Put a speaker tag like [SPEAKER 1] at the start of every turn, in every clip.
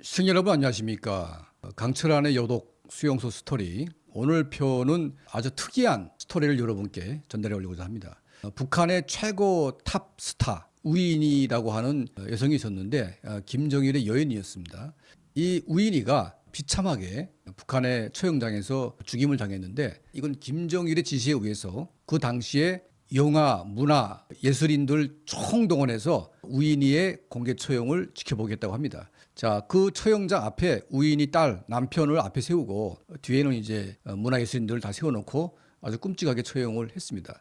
[SPEAKER 1] 시청자 여러분 안녕하십니까? 강철한의 여독 수용소 스토리. 오늘 표는 아주 특이한 스토리를 여러분께 전달해 오려고 합니다. 어, 북한의 최고 탑 스타 우인이라고 하는 여성이 있었는데 어, 김정일의 여인이었습니다. 이 우인이가 비참하게 북한의 처형장에서 죽임을 당했는데 이건 김정일의 지시에 의해서 그 당시에 영화, 문화, 예술인들 총동원해서 우인이의 공개 처형을 지켜보겠다고 합니다. 자, 그 처형장 앞에 우인이 딸, 남편을 앞에 세우고 뒤에는 이제 문화예술인들을 다 세워놓고 아주 끔찍하게 처형을 했습니다.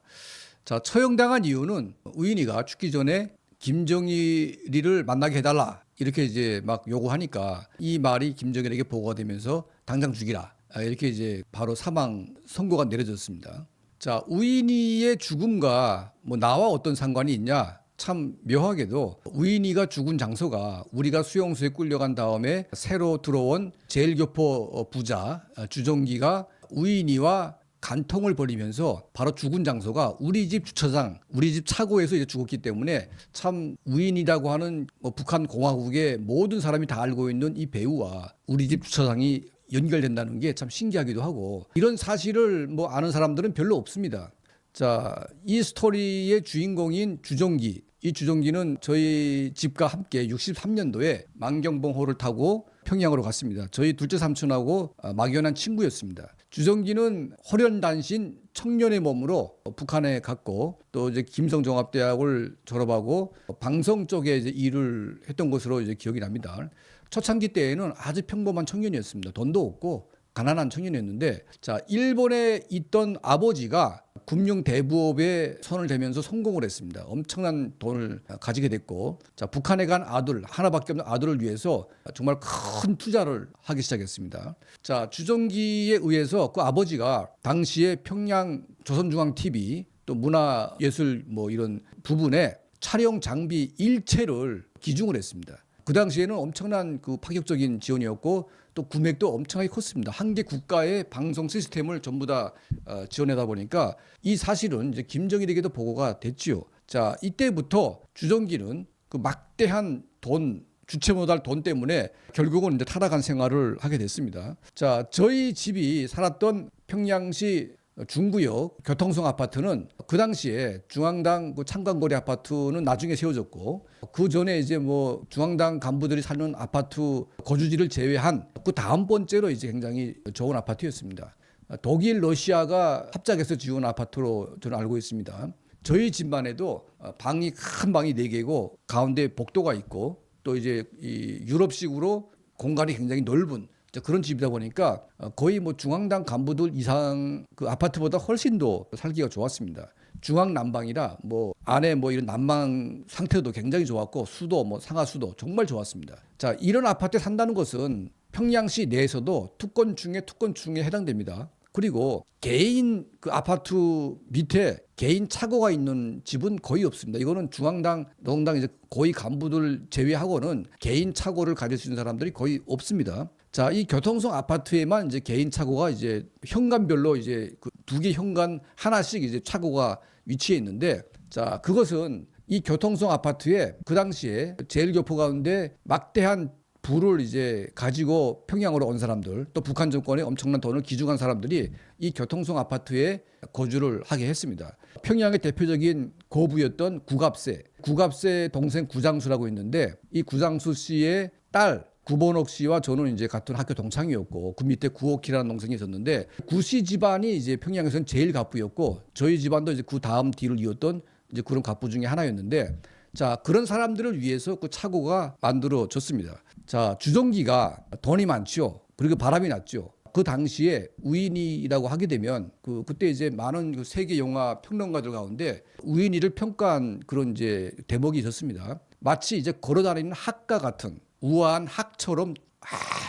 [SPEAKER 1] 자, 처형당한 이유는 우인이가 죽기 전에 김정일이를 만나게 해달라 이렇게 이제 막 요구하니까 이 말이 김정일에게 보고가 되면서 당장 죽이라 아, 이렇게 이제 바로 사망 선고가 내려졌습니다. 자, 우인이의 죽음과 뭐 나와 어떤 상관이 있냐? 참 묘하게도 우인이가 죽은 장소가 우리가 수용소에 끌려간 다음에 새로 들어온 제일교포 부자 주정기가 우인이와 간통을 벌이면서 바로 죽은 장소가 우리 집 주차장, 우리 집 차고에서 이제 죽었기 때문에 참 우인이라고 하는 뭐 북한 공화국의 모든 사람이 다 알고 있는 이 배우와 우리 집 주차장이 연결된다는 게 참 신기하기도 하고 이런 사실을 뭐 아는 사람들은 별로 없습니다. 자, 이 스토리의 주인공인 주정기. 이 주정기는 저희 집과 함께 63년도에 만경봉호를 타고 평양으로 갔습니다. 저희 둘째 삼촌하고 아, 막연한 친구였습니다. 주정기는 호련단신 청년의 몸으로 북한에 갔고 또 이제 김성종합대학을 졸업하고 방송 쪽에 이제 일을 했던 것으로 이제 기억이 납니다. 초창기 때에는 아주 평범한 청년이었습니다. 돈도 없고 가난한 청년이었는데 자 일본에 있던 아버지가 금융 대부업에 손을 대면서 성공을 했습니다. 엄청난 돈을 가지게 됐고 자 북한에 간 아들 하나밖에 없는 아들을 위해서 정말 큰 투자를 하기 시작했습니다. 자 주정기에 의해서 그 아버지가 당시에 평양 조선중앙 TV 또 문화 예술 뭐 이런 부분에 촬영 장비 일체를 기증을 했습니다. 그 당시에는 엄청난 그 파격적인 지원이었고 또 구매도 엄청나게 컸습니다. 한 개 국가의 방송 시스템을 전부 다 어, 지원하다 보니까 이 사실은 이제 김정일에게도 보고가 됐지요. 자 이때부터 주정기는 그 막대한 돈 주체 못할 돈 때문에 결국은 이제 타락한 생활을 하게 됐습니다. 자 저희 집이 살았던 평양시 중구역 교통성 아파트는 그 당시에 중앙당 그 창간거리 아파트는 나중에 세워졌고 그 전에 이제 뭐 중앙당 간부들이 사는 아파트 거주지를 제외한 그 다음 번째로 이제 굉장히 좋은 아파트였습니다. 독일 러시아가 합작해서 지은 아파트로 저는 알고 있습니다. 저희 집만 해도 방이 큰 방이 네 개고 가운데 복도가 있고 또 이제 이 유럽식으로 공간이 굉장히 넓은 그런 집이다 보니까 어, 거의 뭐 중앙당 간부들 이상 그 아파트보다 훨씬 더 살기가 좋았습니다. 중앙 난방이라 뭐 안에 뭐 이런 난방 상태도 굉장히 좋았고 수도 뭐 상하 수도 정말 좋았습니다. 자 이런 아파트에 산다는 것은 평양시 내에서도 특권층의 특권층에 해당됩니다. 그리고 개인 그 아파트 밑에 개인 차고가 있는 집은 거의 없습니다. 이거는 중앙당, 노동당 이제 거의 간부들 제외하고는 개인 차고를 가질 수 있는 사람들이 거의 없습니다. 자, 이 교통성 아파트에만 이제 개인 차고가 이제 현관별로 이제 그 두 개 현관 하나씩 이제 차고가 위치해 있는데 자, 그것은 이 교통성 아파트에 그 당시에 제일교포 가운데 막대한 부를 이제 가지고 평양으로 온 사람들 또 북한 정권에 엄청난 돈을 기증한 사람들이 이 교통성 아파트에 거주를 하게 했습니다. 평양의 대표적인 고부였던 구갑세, 구갑세 동생 구장수라고 있는데 이 구장수 씨의 딸 구본옥 씨와 저는 이제 같은 학교 동창이었고 그 밑에 구옥희라는 동생이 있었는데 구씨 집안이 이제 평양에서는 제일 갑부였고 저희 집안도 이제 그 다음 뒤를 이었던 이제 그런 갑부 중에 하나였는데 자 그런 사람들을 위해서 그 차고가 만들어졌습니다. 자 주정기가 돈이 많죠. 그리고 바람이 났죠. 그 당시에 우인이라고 하게 되면 그 그때 이제 많은 그 세계 영화 평론가들 가운데 우인이를 평가한 그런 이제 대목이 있었습니다. 마치 이제 걸어다니는 학가 같은 우아한 학처럼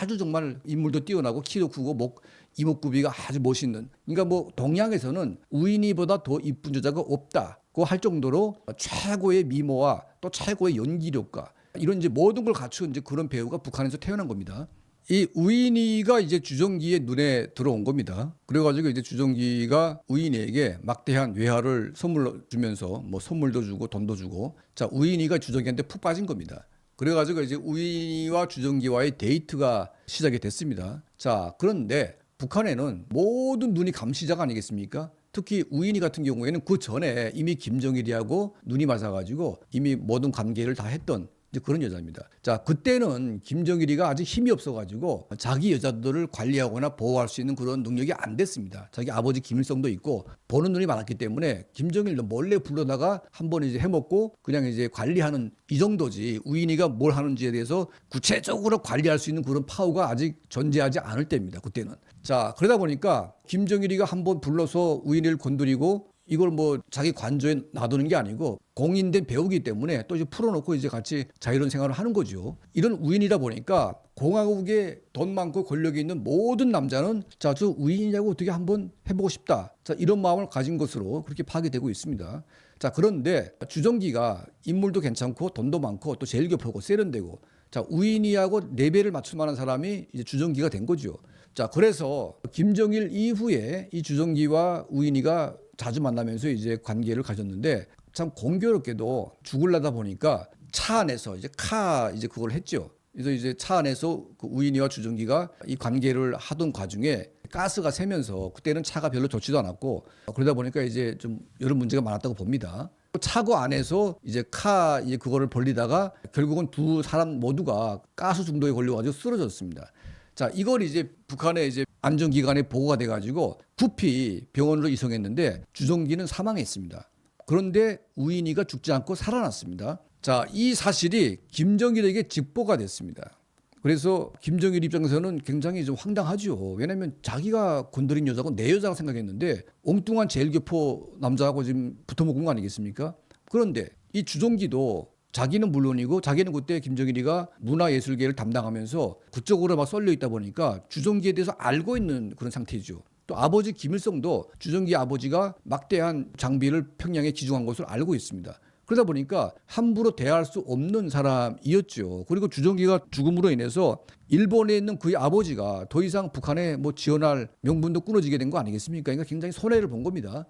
[SPEAKER 1] 아주 정말 인물도 뛰어나고 키도 크고 목 이목구비가 아주 멋있는. 그러니까 뭐 동양에서는 우인이보다 더 이쁜 여자가 없다고 할 정도로 최고의 미모와 또 최고의 연기력과 이런 이제 모든 걸 갖춘 이제 그런 배우가 북한에서 태어난 겁니다. 이 우인이가 이제 주정기의 눈에 들어온 겁니다. 그래가지고 이제 주정기가 우인이에게 막대한 외화를 선물로 주면서 뭐 선물도 주고 돈도 주고 자 우인이가 주정기한테 푹 빠진 겁니다. 그래가지고 이제 우인이와 주정기와의 데이트가 시작이 됐습니다. 자, 그런데 북한에는 모든 눈이 감시자가 아니겠습니까? 특히 우인이 같은 경우에는 그 전에 이미 김정일이하고 눈이 맞아가지고 이미 모든 관계를 다 했던 이제 그런 여자입니다. 자, 그때는 김정일이가 아직 힘이 없어가지고 자기 여자들을 관리하거나 보호할 수 있는 그런 능력이 안 됐습니다. 자기 아버지 김일성도 있고 보는 눈이 많았기 때문에 김정일도 몰래 불러다가 한 번 이제 해먹고 그냥 이제 관리하는 이 정도지 우인이가 뭘 하는지에 대해서 구체적으로 관리할 수 있는 그런 파워가 아직 존재하지 않을 때입니다. 그때는. 자, 그러다 보니까 김정일이가 한 번 불러서 우인이를 건드리고 이걸 뭐 자기 관저에 놔두는 게 아니고 공인된 배우기 때문에 또 이제 풀어놓고 이제 같이 자유로운 생활을 하는 거죠. 이런 우인이다 보니까 공화국에 돈 많고 권력이 있는 모든 남자는 자, 저 우인이냐고 어떻게 한번 해보고 싶다. 자, 이런 마음을 가진 것으로 그렇게 파악되고 있습니다. 자, 그런데 주정기가 인물도 괜찮고 돈도 많고 또 제일 교포고 세련되고 자, 우인이하고 레벨을 맞출 만한 사람이 이제 주정기가 된 거죠. 자, 그래서 김정일 이후에 이 주정기와 우인이가 자주 만나면서 이제 관계를 가졌는데 참 공교롭게도 죽을라다 보니까 차 안에서 이제 카 이제 그걸 했죠. 그래서 이제 차 안에서 그 우인이와 주정기가 이 관계를 하던 과중에 가스가 새면서 그때는 차가 별로 좋지도 않았고 그러다 보니까 이제 좀 여러 문제가 많았다고 봅니다. 차고 안에서 이제 카 이제 그거를 벌리다가 결국은 두 사람 모두가 가스 중독에 걸려가지고 쓰러졌습니다. 자, 이걸 이제 북한의 이제 안전기관에 보고가 돼가지고 급히 병원으로 이송했는데 주정기는 사망했습니다. 그런데 우인이가 죽지 않고 살아났습니다. 자, 이 사실이 김정일에게 직보가 됐습니다. 그래서 김정일 입장에서는 굉장히 좀 황당하죠. 왜냐하면 자기가 건드린 여자고 내 여자가 생각했는데 엉뚱한 제일교포 남자하고 지금 붙어먹은 거 아니겠습니까? 그런데 이 주정기도 자기는 물론이고 자기는 그때 김정일이가 문화예술계를 담당하면서 그쪽으로 막 쏠려 있다 보니까 주정기에 대해서 알고 있는 그런 상태죠. 또 아버지 김일성도 주정기 아버지가 막대한 장비를 평양에 기증한 것을 알고 있습니다. 그러다 보니까 함부로 대할 수 없는 사람이었죠. 그리고 주정기가 죽음으로 인해서 일본에 있는 그의 아버지가 더 이상 북한에 뭐 지원할 명분도 끊어지게 된 거 아니겠습니까? 그러니까 굉장히 손해를 본 겁니다.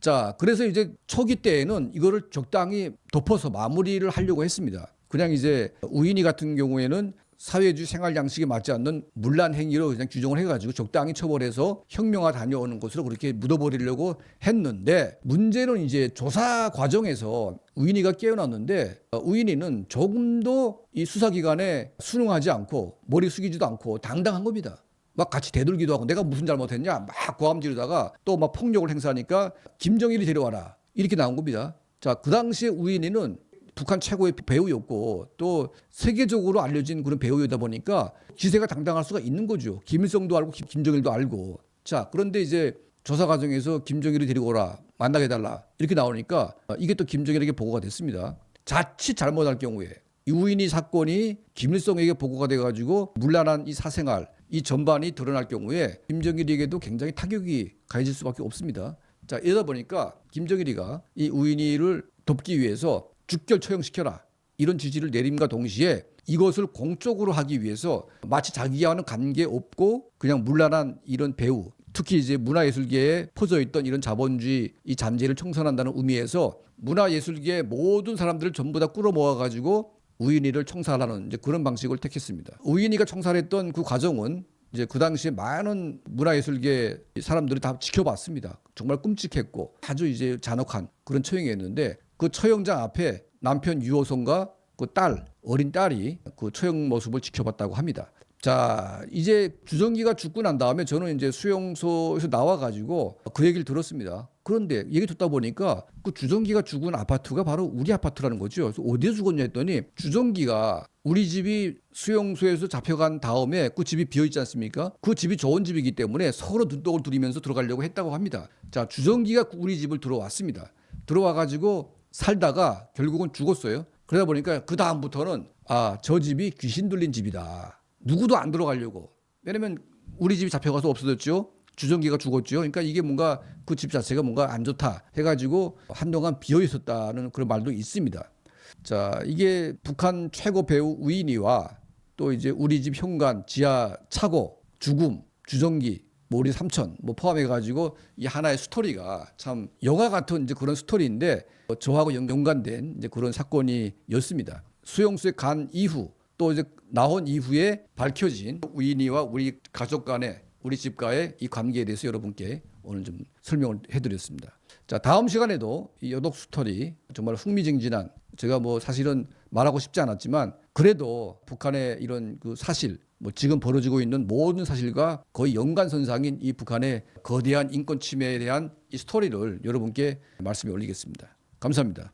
[SPEAKER 1] 자, 그래서 이제 초기 때에는 이거를 적당히 덮어서 마무리를 하려고 했습니다. 그냥 이제 우인이 같은 경우에는 사회주의 생활 양식에 맞지 않는 문란 행위로 그냥 규정을 해가지고 적당히 처벌해서 혁명화 다녀오는 것으로 그렇게 묻어버리려고 했는데 문제는 이제 조사 과정에서 우인이가 깨어났는데 어, 우인이는 조금도 이 수사기관에 순응하지 않고 머리 숙이지도 않고 당당한 겁니다. 막 같이 대들기도 하고 내가 무슨 잘못했냐 막 고함 지르다가 또 막 폭력을 행사하니까 김정일이 데려와라 이렇게 나온 겁니다. 자, 그 당시에 우인이는 북한 최고의 배우였고 또 세계적으로 알려진 그런 배우이다 보니까 기세가 당당할 수가 있는 거죠. 김일성도 알고 김- 김정일도 알고. 자, 그런데 이제 조사 과정에서 김정일이 데리고 오라 만나게 해달라 이렇게 나오니까 이게 또 김정일에게 보고가 됐습니다. 자칫 잘못할 경우에 이우인이 사건이 김일성에게 보고가 돼가지고 문란한 이 사생활 이 전반이 드러날 경우에 김정일에게도 굉장히 타격이 가해질 수밖에 없습니다. 자 이러다 보니까 김정일이가 이 우인이를 돕기 위해서 즉결 처형시켜라 이런 지시를 내림과 동시에 이것을 공적으로 하기 위해서 마치 자기와는 관계 없고 그냥 문란한 이런 배우 특히 이제 문화예술계에 퍼져 있던 이런 자본주의 이 잔재를 청산한다는 의미에서 문화예술계 모든 사람들을 전부 다 끌어 모아 가지고 우인이를 청산하는 이제 그런 방식을 택했습니다. 우인이가 청산했던 그 과정은 이제 그 당시에 많은 문화예술계 사람들이 다 지켜봤습니다. 정말 끔찍했고 아주 이제 잔혹한 그런 처형이었는데 그 처형장 앞에 남편 유호성과 그 딸 어린 딸이 그 처형 모습을 지켜봤다고 합니다. 자 이제 주정기가 죽고 난 다음에 저는 이제 수용소에서 나와가지고 그 얘기를 들었습니다. 그런데 얘기 듣다 보니까 그 주정기가 죽은 아파트가 바로 우리 아파트라는 거죠. 어디에 죽었냐 했더니 주정기가 우리 집이 수용소에서 잡혀간 다음에 그 집이 비어 있지 않습니까? 그 집이 좋은 집이기 때문에 서로 눈독을 들이면서 들어가려고 했다고 합니다. 자 주정기가 우리 집을 들어왔습니다. 들어와 가지고 살다가 결국은 죽었어요. 그러다 보니까 그 다음부터는 아 저 집이 귀신 들린 집이다. 누구도 안 들어가려고. 왜냐면 우리 집이 잡혀가서 없어졌죠. 주정기가 죽었죠. 그러니까 이게 뭔가 그 집 자체가 뭔가 안 좋다 해가지고 한동안 비어 있었다는 그런 말도 있습니다. 자, 이게 북한 최고 배우 우인이와 또 이제 우리 집 현관, 지하 차고, 죽음, 주정기, 뭐 우리 삼촌 뭐 포함해 가지고 이 하나의 스토리가 참 영화 같은 이제 그런 스토리인데 저하고 연- 연관된 이제 그런 사건이었습니다. 수용소에 간 이후 또 이제 나온 이후에 밝혀진 우인이와 우리 가족 간의 우리 집과의 이 관계에 대해서 여러분께 오늘 좀 설명을 해드렸습니다. 자 다음 시간에도 이 여독 스토리 정말 흥미진진한 제가 뭐 사실은 말하고 싶지 않았지만 그래도 북한의 이런 그 사실 뭐 지금 벌어지고 있는 모든 사실과 거의 연관선상인 이 북한의 거대한 인권 침해에 대한 이 스토리를 여러분께 말씀에 올리겠습니다. 감사합니다.